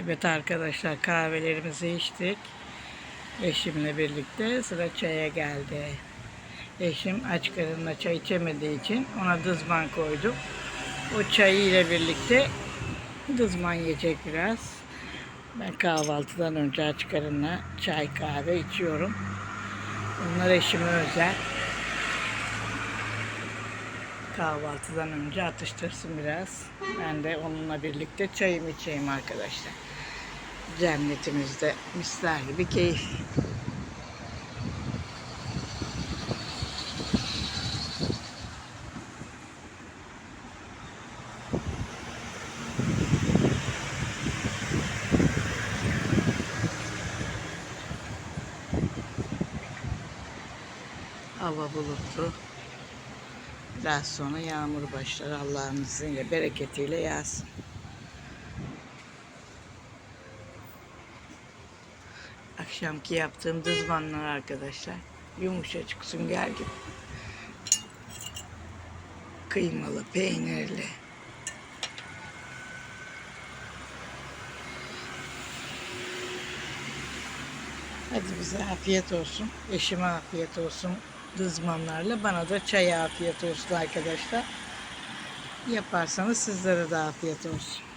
Evet arkadaşlar kahvelerimizi içtik. Eşimle birlikte sıra çaya geldi. Eşim aç karınla çay içemediği için ona dızman koydum. O çayı ile birlikte dızman yiyecek biraz. Ben kahvaltıdan önce aç karınla çay kahve içiyorum. Bunlar eşime özel. Kahvaltıdan önce atıştırsın biraz. Ben de onunla birlikte çayımı içeyim arkadaşlar. Cennetimizde misler gibi keyif. Hava bulutlu. Biraz sonra yağmur başlar. Allah'ın izniyle, bereketiyle yağsın. Akşamki yaptığım dızmanlar arkadaşlar. Yumuşacık sünger gibi. Kıymalı, peynirli. Hadi bize afiyet olsun. Eşime afiyet olsun dızmanlarla. Bana da çay afiyet olsun arkadaşlar. Yaparsanız sizlere de afiyet olsun.